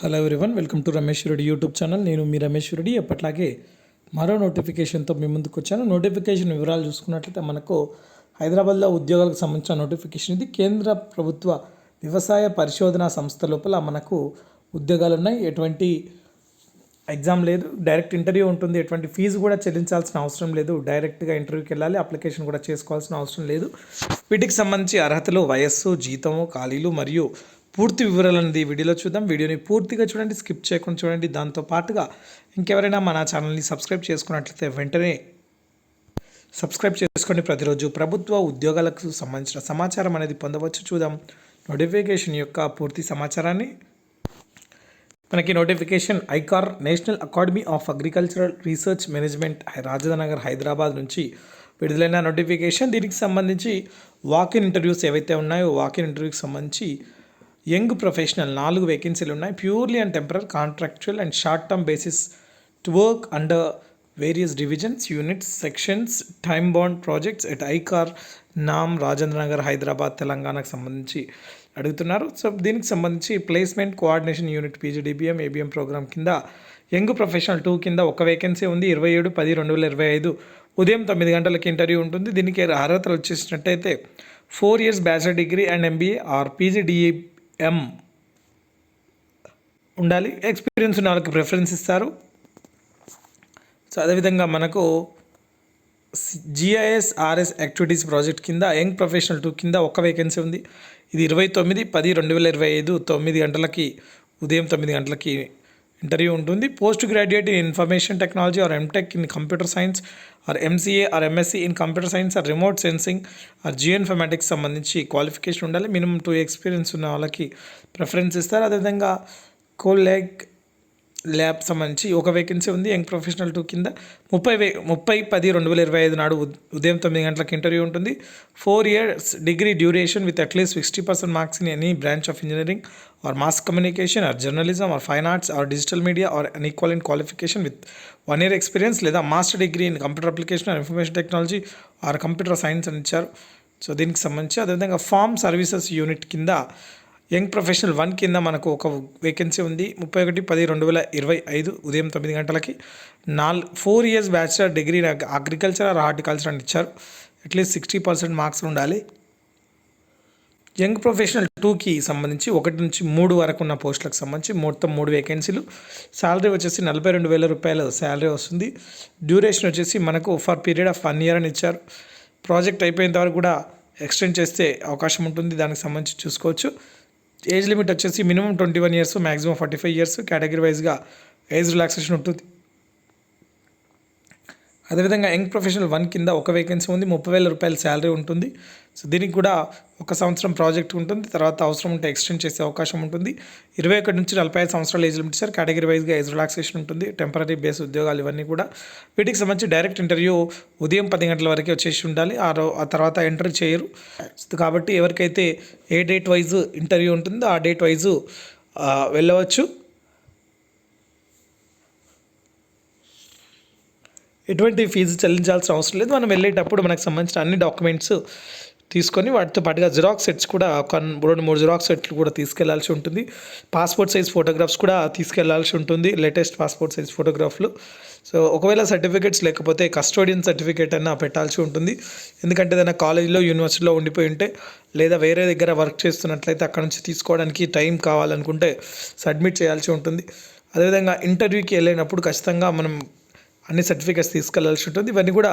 Hello everyone welcome to Ramesh Reddy YouTube channel నేను మీ రమేష్ రెడ్డి ఎప్పట్లాగే మరో నోటిఫికేషన్తో మీ ముందుకు వచ్చాను. నోటిఫికేషన్ వివరాలు చూసుకున్నట్లయితే మనకు హైదరాబాద్లో ఉద్యోగాలకు సంబంధించిన నోటిఫికేషన్ ఇది. కేంద్ర ప్రభుత్వ వ్యవసాయ పరిశోధన సంస్థ లోపల మనకు ఉద్యోగాలు ఉన్నాయి. ఎటువంటి ఎగ్జామ్ లేదు. డైరెక్ట్ ఇంటర్వ్యూ ఉంటుంది. ఎటువంటి ఫీజు కూడా చెల్లించాల్సిన అవసరం లేదు. డైరెక్ట్గా ఇంటర్వ్యూకి వెళ్ళాలి. అప్లికేషన్ కూడా చేసుకోవాల్సిన అవసరం లేదు. వీటికి సంబంధించి అర్హతలు వయస్సు జీతము ఖాళీలు మరియు పూర్తి వివరాలు అనేది ఈ వీడియోలో చూద్దాం. వీడియోని పూర్తిగా చూడండి స్కిప్ చేయకుండా చూడండి. దాంతో పాటుగా ఇంకెవరైనా మన ఛానల్ని సబ్స్క్రైబ్ చేసుకున్నట్లయితే వెంటనే సబ్స్క్రైబ్ చేసుకోండి ప్రతిరోజు ప్రభుత్వ ఉద్యోగాలకు సంబంధించిన సమాచారం అనేది పొందవచ్చు. చూద్దాం. నోటిఫికేషన్ యొక్క పూర్తి సమాచారాన్ని. మనకి notification ICAR national academy of agricultural research management Rajendranagar Hyderabad నుంచి విడుదలైన నోటిఫికేషన్. దీనికి సంబంధించి వాకిన్ ఇంటర్వ్యూస్ ఏవైతే ఉన్నాయో వాకిన్ ఇంటర్వ్యూకి సంబంధించి యంగ్ ప్రొఫెషనల్ నాలుగు వేకెన్సీలు ఉన్నాయి. Purely and temporary contractual and short term basis to work under various divisions units sections time bound projects at ICAR నామ్ రాజేంద్ర నగర్ హైదరాబాద్ తెలంగాణకు సంబంధించి అడుగుతున్నారు. సో దీనికి సంబంధించి placement coordination unit PGDBM ABM program కింద యంగ్ ప్రొఫెషనల్ టూ కింద ఒక వేకెన్సీ ఉంది. ఇరవై ఏడు పది రెండు వేల ఇరవై ఐదు ఉదయం తొమ్మిది గంటలకి ఇంటర్వ్యూ ఉంటుంది. దీనికి అర్హతలు వచ్చేసినట్టయితే four years bachelor degree and MBA or PGDE M ఉండాలి. ఎక్స్పీరియన్స్ ఉన్న వాళ్ళకి ప్రిఫరెన్స్ ఇస్తారు. సో అదేవిధంగా మనకు జిఐఎస్ ఆర్ఎస్ యాక్టివిటీస్ ప్రాజెక్ట్ కింద యంగ్ ప్రొఫెషనల్ టూ కింద ఒక వేకెన్సీ ఉంది. ఇది ఇరవై తొమ్మిది పది రెండు వేల ఇరవై ఐదు తొమ్మిది గంటలకి ఉదయం తొమ్మిది గంటలకి ఇంటర్వ్యూ ఉంటుంది. Post graduate in information technology or MTech in computer science or MCA or MSc in computer science or remote sensing or geo informatics సంబంధించి క్వాలిఫికేషన్ ఉండాలి. మినిమం టూ ఎక్స్పీరియన్స్ ఉన్న వాళ్ళకి ప్రిఫరెన్స్ ఇస్తారు. అదేవిధంగా కోల్యాగ్ ల్యాబ్ సంబంధించి ఒక వేకెన్సీ ఉంది యంగ్ ప్రొఫెషనల్ టూ కింద. ముప్పై వే ముప్పై పది రెండు వేల ఇరవై ఐదు నాడు ఉదయం తొమ్మిది గంటలకు ఇంటర్వ్యూ ఉంటుంది. Four years degree duration with at least sixty percent marks in any branch of engineering or mass communication or journalism or fine arts or digital media or an equal in qualification with one year experience లేదా master degree in computer application or information technology or computer science అని ఇచ్చారు. So దీనికి సంబంధించి అదేవిధంగా farm services unit కింద young professional one కింద మనకు ఒక వేకెన్సీ ఉంది. ముప్పై ఒకటి పది రెండు వేల ఇరవై ఐదు ఉదయం తొమ్మిది గంటలకి. నాలుగు four years bachelor degree agriculture or horticulture అని ఇచ్చారు. At least sixty percent marks ఉండాలి. యంగ్ ప్రొఫెషనల్ టూకి సంబంధించి ఒకటి నుంచి మూడు వరకు ఉన్న పోస్టులకు సంబంధించి మొత్తం మూడు వేకెన్సీలు శాలరీ వచ్చేసి నలభై రెండు వేల రూపాయలు శాలరీ వస్తుంది. డ్యూరేషన్ వచ్చేసి మనకు for period of one year అని ఇచ్చారు. ప్రాజెక్ట్ అయిపోయేంత వరకు కూడా ఎక్స్టెండ్ చేస్తే అవకాశం ఉంటుంది. దానికి సంబంధించి చూసుకోవచ్చు. ఏజ్ లిమిట్ వచ్చేసి minimum twenty one years maximum forty five years category వైజ్గా ఏజ్ రిలాక్సేషన్ ఉంటుంది. అదేవిధంగా యంగ్ ప్రొఫెషనల్ వన్ కింద ఒక వేకెన్సీ ఉంది ముప్పై వేల రూపాయల శాలరీ ఉంటుంది. సో దీనికి కూడా ఒక సంవత్సరం ప్రాజెక్ట్ ఉంటుంది తర్వాత అవసరం ఉంటే ఎక్స్టెండ్ చేసే అవకాశం ఉంటుంది. ఇరవై ఒకటి నుంచి నలభై ఐదు సంవత్సరాలు ఏజ్ లిమిట్ సార్ కేటగిరీ వైజ్గా ఏజ్ రిలాక్సేషన్ ఉంటుంది టెంపరీ బేస్ ఉద్యోగాలు ఇవన్నీ కూడా. వీటికి సంబంధించి డైరెక్ట్ ఇంటర్వ్యూ ఉదయం పది గంటల వరకే వచ్చేసి ఉండాలి ఆ రో ఆ తర్వాత ఎంటర్ చేయరు. కాబట్టి ఎవరికైతే ఏ డేట్ వైజ్ ఇంటర్వ్యూ ఉంటుందో ఆ డేట్ వైజు వెళ్ళవచ్చు. ఎటువంటి ఫీజు చెల్లించాల్సిన అవసరం లేదు. మనం వెళ్ళేటప్పుడు మనకు సంబంధించిన అన్ని డాక్యుమెంట్స్ తీసుకొని వాటితో పాటుగా జిరాక్స్ సెట్స్ కూడా ఒక రెండు మూడు జిరాక్స్ సెట్లు కూడా తీసుకెళ్ళాల్సి ఉంటుంది. పాస్పోర్ట్ సైజ్ ఫోటోగ్రాఫ్స్ కూడా తీసుకెళ్ళాల్సి ఉంటుంది. లేటెస్ట్ పాస్పోర్ట్ సైజ్ ఫోటోగ్రాఫ్లు సో ఒకవేళ సర్టిఫికేట్స్ లేకపోతే కస్టోడియన్ సర్టిఫికేట్ అయినా పెట్టాల్సి ఉంటుంది. ఎందుకంటే ఏదైనా కాలేజీలో యూనివర్సిటీలో ఉండిపోయి ఉంటే లేదా వేరే దగ్గర వర్క్ చేస్తున్నట్లయితే అక్కడ నుంచి తీసుకోవడానికి టైం కావాలనుకుంటే సబ్మిట్ చేయాల్సి ఉంటుంది. అదేవిధంగా ఇంటర్వ్యూకి వెళ్ళినప్పుడు ఖచ్చితంగా మనం అన్ని సర్టిఫికేట్స్ తీసుకెళ్ళాల్సి ఉంటుంది. ఇవన్నీ కూడా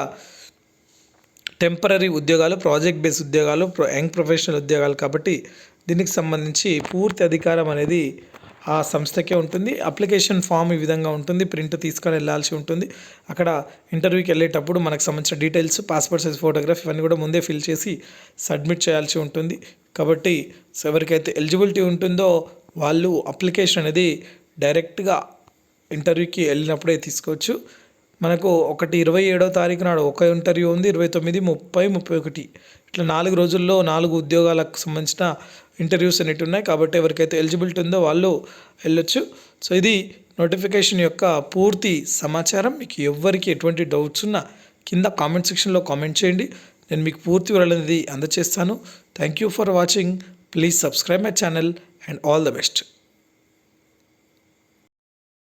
టెంపరీ ఉద్యోగాలు ప్రాజెక్ట్ బేస్ ఉద్యోగాలు యంగ్ ప్రొఫెషనల్ ఉద్యోగాలు కాబట్టి దీనికి సంబంధించి పూర్తి అధికారం అనేది ఆ సంస్థకే ఉంటుంది. అప్లికేషన్ ఫామ్ ఈ విధంగా ఉంటుంది. ప్రింట్ తీసుకొని వెళ్ళాల్సి ఉంటుంది. అక్కడ ఇంటర్వ్యూకి వెళ్ళేటప్పుడు మనకు సంబంధించిన డీటెయిల్స్ పాస్పోర్ట్ సైజ్ ఫోటోగ్రాఫ్ ఇవన్నీ కూడా ముందే ఫిల్ చేసి సబ్మిట్ చేయాల్సి ఉంటుంది. కాబట్టి ఎవరికైతే ఎలిజిబిలిటీ ఉంటుందో వాళ్ళు అప్లికేషన్ అనేది డైరెక్ట్గా ఇంటర్వ్యూకి వెళ్ళినప్పుడే తీసుకోవచ్చు. మనకు ఒకటి ఇరవై ఏడో తారీఖు నాడు ఒక ఇంటర్వ్యూ ఉంది ఇరవై తొమ్మిది ముప్పై ముప్పై ఒకటి. ఇట్లా నాలుగు రోజుల్లో నాలుగు ఉద్యోగాలకు సంబంధించిన ఇంటర్వ్యూస్ అనేవి ఉన్నాయి. కాబట్టి ఎవరికైతే ఎలిజిబిలిటీ ఉందో వాళ్ళు వెళ్ళొచ్చు. సో ఇది నోటిఫికేషన్ యొక్క పూర్తి సమాచారం. మీకు ఎవరికి ఎటువంటి డౌట్స్ ఉన్నా కింద కామెంట్ సెక్షన్లో కామెంట్ చేయండి. నేను మీకు పూర్తి వివరాలు అందజేస్తాను thank you for watching. Please subscribe my channel and all the best.